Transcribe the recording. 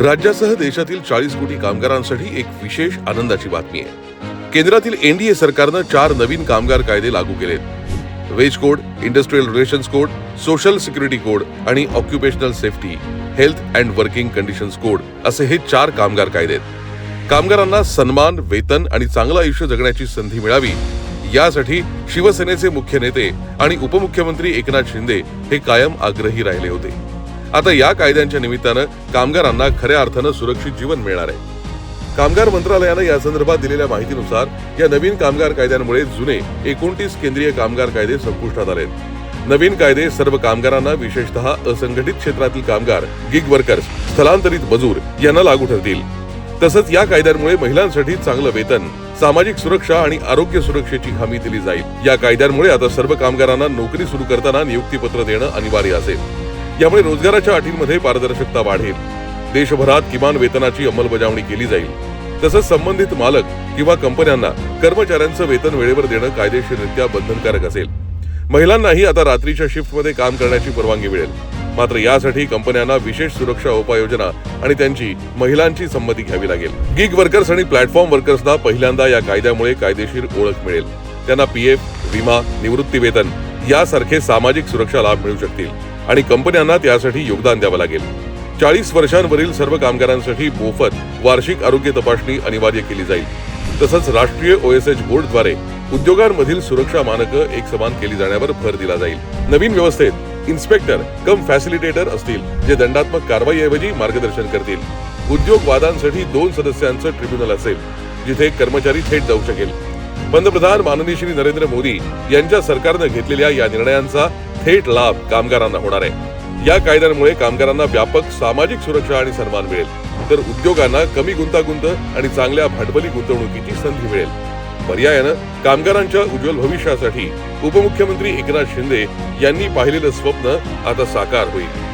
राज्यासह देशातील चाळीस कोटी कामगारांसाठी एक विशेष आनंदाची बातमी आहे. केंद्रातील एनडीए सरकारनं चार नवीन कामगार कायदे लागू केलेत. Wage code industrial relations code social security code आणि occupational safety health and working conditions code असे हे चार कामगार कायदे आहेत. कामगारांना सन्मान वेतन आणि चांगलं आयुष्य जगण्याची संधी मिळावी यासाठी शिवसेनेचे मुख्य नेते आणि उपमुख्यमंत्री एकनाथ शिंदे हे कायम आग्रही राहिले होते. आता या कायद्यांच्या निमित्तानं कामगारांना खऱ्या अर्थानं सुरक्षित जीवन मिळणार आहे. कामगार मंत्रालयानं या संदर्भात दिलेल्या माहितीनुसार या नवीन कामगार कायद्यांमुळे जुने एकोणतीस केंद्रीय कामगार कायदे संपुष्टात आले नवीन कायदे सर्व कामगारांना विशेषतः असंघटित क्षेत्रातील कामगार गिग वर्कर्स स्थलांतरित मजूर यांना लागू ठरतील. तसंच या कायद्यांमुळे महिलांसाठी चांगलं वेतन सामाजिक सुरक्षा आणि आरोग्य सुरक्षेची हमी दिली जाईल. या कायद्यांमुळे आता सर्व कामगारांना नोकरी सुरू करताना नियुक्तीपत्र देणं अनिवार्य असेल. यामुळे रोजगाराच्या अटींमध्ये पारदर्शकता वाढेल. देशभरात किमान वेतनाची अंमलबजावणी केली जाईल. तसंच संबंधित मालक किंवा कंपन्यांना कर्मचाऱ्यांचं वेतन वेळेवर देणं कायदेशीररित्या बंधनकारक असेल. महिलांनाही आता रात्रीच्या शिफ्टमध्ये काम करण्याची परवानगी मिळेल. मात्र यासाठी कंपन्यांना विशेष सुरक्षा उपाययोजना आणि त्यांची महिलांची संमती घ्यावी लागेल. गिग वर्कर्स आणि प्लॅटफॉर्म वर्कर्सना पहिल्यांदा या कायद्यामुळे कायदेशीर ओळख मिळेल. त्यांना पीएफ विमा निवृत्ती वेतन यासारखे सामाजिक सुरक्षा लाभ मिळू शकतील. आणि कंपन्यांना त्यासाठी योगदान द्यावं लागेल. चाळीस वर्षांवरील सर्व कामगारांसाठी मोफत वार्षिक आरोग्य तपासणी अनिवार्य केली जाईल. तसंच राष्ट्रीय ओएसएच बोर्डद्वारे उद्योगांमधील सुरक्षा मानकं एक समान केली जाण्यावर भर दिला जाईल. नवीन व्यवस्थेत इन्स्पेक्टर कम फॅसिलिटेटर असतील जे दंडात्मक कारवाईऐवजी मार्गदर्शन करतील. उद्योग वादांसाठी दोन सदस्यांचं ट्रिब्युनल असेल जिथे कर्मचारी थेट जाऊ शकेल. पंतप्रधान माननीय श्री नरेंद्र मोदी यांच्या सरकारनं घेतलेल्या या निर्णयांचा थेट लाभ कामगारांना होणार आहे. या कायद्यांमुळे कामगारांना व्यापक सामाजिक सुरक्षा आणि सन्मान मिळेल. तर उद्योगांना कमी गुंतागुंत आणि चांगल्या भांडवली गुंतवणुकीची संधी मिळेल. पर्यायानं कामगारांच्या उज्ज्वल भविष्यासाठी उपमुख्यमंत्री एकनाथ शिंदे यांनी पाहिलेलं स्वप्न आता साकार होईल.